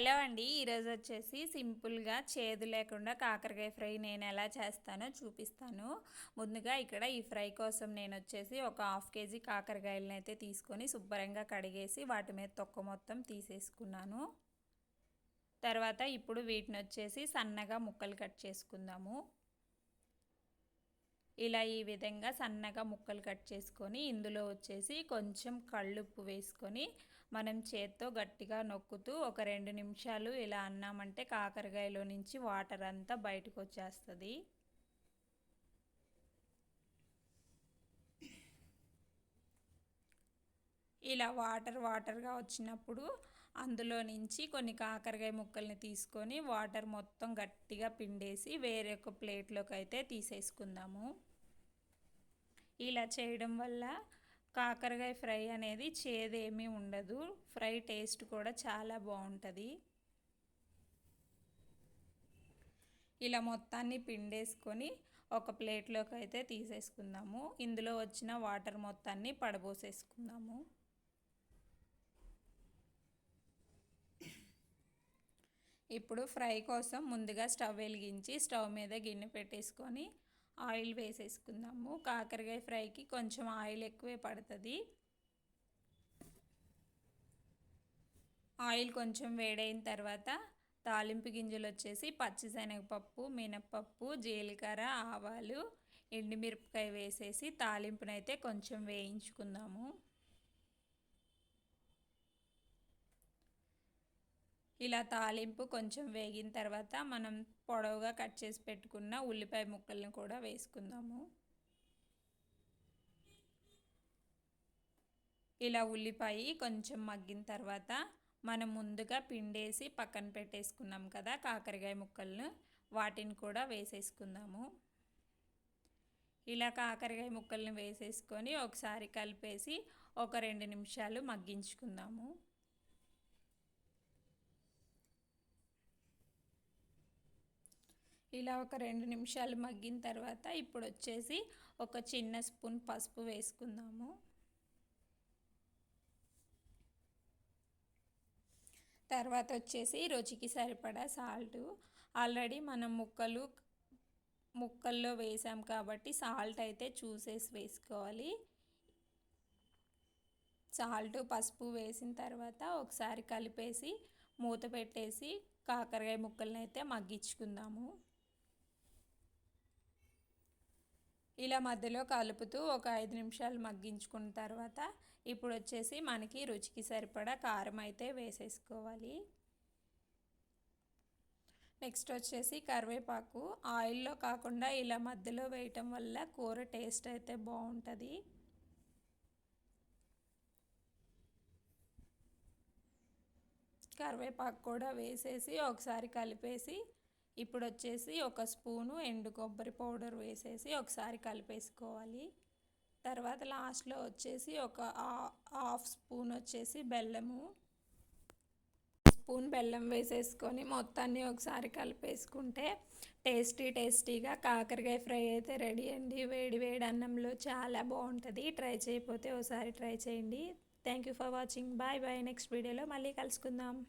Hello అండి. ఈరోజు వచ్చేసి సింపుల్గా చేదు లేకుండా కాకరకాయ ఫ్రై నేను ఎలా చేస్తానో చూపిస్తాను. ముందుగా ఇక్కడ ఈ ఫ్రై కోసం నేను వచ్చేసి ఒక హాఫ్ కేజీ కాకరకాయలను అయితే తీసుకొని శుభ్రంగా కడిగేసి వాటి మీద తొక్క మొత్తం తీసేసుకున్నాను. తర్వాత ఇప్పుడు వీటిని వచ్చేసి సన్నగా ముక్కలు కట్ చేసుకుందాము. ఇలా ఈ విధంగా సన్నగా ముక్కలు కట్ చేసుకొని ఇందులో వచ్చేసి కొంచెం కళ్ళుప్పు వేసుకొని మనం చేత్తో గట్టిగా నొక్కుతూ ఒక రెండు నిమిషాలు ఇలా అన్నామంటే కాకరకాయలో నుంచి వాటర్ అంతా బయటకు వచ్చేస్తుంది ఇలా వాటర్ వాటర్గా వచ్చినప్పుడు అందులో నుంచి కొన్ని కాకరకాయ ముక్కల్ని తీసుకొని వాటర్ మొత్తం గట్టిగా పిండేసి వేరే ఒక ప్లేట్లోకి అయితే తీసేసుకుందాము. ఇలా చేయడం వల్ల కాకరకాయ ఫ్రై అనేది చేదేమీ ఉండదు. ఫ్రై టేస్ట్ కూడా చాలా బాగుంటుంది. ఇలా మొత్తాన్ని పిండేసుకొని ఒక ప్లేట్లోకి అయితే తీసేసుకుందాము. ఇందులో వచ్చిన వాటర్ మొత్తాన్ని పడబోసేసుకుందాము. ఇప్పుడు ఫ్రై కోసం ముందుగా స్టవ్ వెలిగించి స్టవ్ మీద గిన్నె పెట్టేసుకొని ఆయిల్ వేసేసుకుందాము. కాకరకాయ ఫ్రైకి కొంచెం ఆయిల్ ఎక్కువే పడుతుంది. ఆయిల్ కొంచెం వేడైన తర్వాత తాలింపు గింజలు వచ్చేసి పచ్చిశనగపప్పు మినప్పప్పు జీలకర్ర ఆవాలు ఎండుమిరపకాయ వేసేసి తాలింపునైతే కొంచెం వేయించుకుందాము. ఇలా తాలింపు కొంచెం వేగిన తర్వాత మనం పొడవుగా కట్ చేసి పెట్టుకున్న ఉల్లిపాయ ముక్కల్ని కూడా వేసుకుందాము. ఇలా ఉల్లిపాయ కొంచెం మగ్గిన తర్వాత మనం ముందుగా పిండేసి పక్కన పెట్టేసుకున్నాం కదా కాకరకాయ ముక్కలను వాటిని కూడా వేసేసుకుందాము. ఇలా కాకరకాయ ముక్కల్ని వేసేసుకొని ఒకసారి కలిపేసి ఒక రెండు నిమిషాలు మగ్గించుకుందాము. ఇలా ఒక రెండు నిమిషాలు మగ్గిన తర్వాత ఇప్పుడు వచ్చేసి ఒక చిన్న స్పూన్ పసుపు వేసుకుందాము. తర్వాత వచ్చేసి రుచికి సరిపడా సాల్ట్. ఆల్రెడీ మనం ముక్కలు ముక్కల్లో వేసాం కాబట్టి సాల్ట్ అయితే చూసేసి వేసుకోవాలి. సాల్ట్ పసుపు వేసిన తర్వాత ఒకసారి కలిపేసి మూత పెట్టేసి కాకరకాయ ముక్కలను అయితే మగ్గించుకుందాము. ఇలా మధ్యలో కలుపుతూ ఒక ఐదు నిమిషాలు మగ్గించుకున్న తర్వాత ఇప్పుడు వచ్చేసి మనకి రుచికి సరిపడా కారం అయితే వేసేసుకోవాలి. నెక్స్ట్ వచ్చేసి కరివేపాకు. ఆయిల్లో కాకుండా ఇలా మధ్యలో వేయటం వల్ల కూర టేస్ట్ అయితే బాగుంటుంది. కరివేపాకు కూడా వేసేసి ఒకసారి కలిపేసి ఇప్పుడు వచ్చేసి ఒక స్పూను ఎండు కొబ్బరి పౌడర్ వేసేసి ఒకసారి కలిపేసుకోవాలి. తర్వాత లాస్ట్లో వచ్చేసి ఒక హాఫ్ స్పూన్ వచ్చేసి బెల్లము. స్పూన్ బెల్లం వేసేసుకొని మొత్తాన్ని ఒకసారి కలిపేసుకుంటే టేస్టీ టేస్టీగా కాకరకాయ ఫ్రై అయితే రెడీ అండి. వేడి వేడి అన్నంలో చాలా బాగుంటుంది. ట్రై చేయకపోతే ఒకసారి ట్రై చేయండి. Thank you for watching. Bye bye. Next వీడియోలో మళ్ళీ కలుసుకుందాం.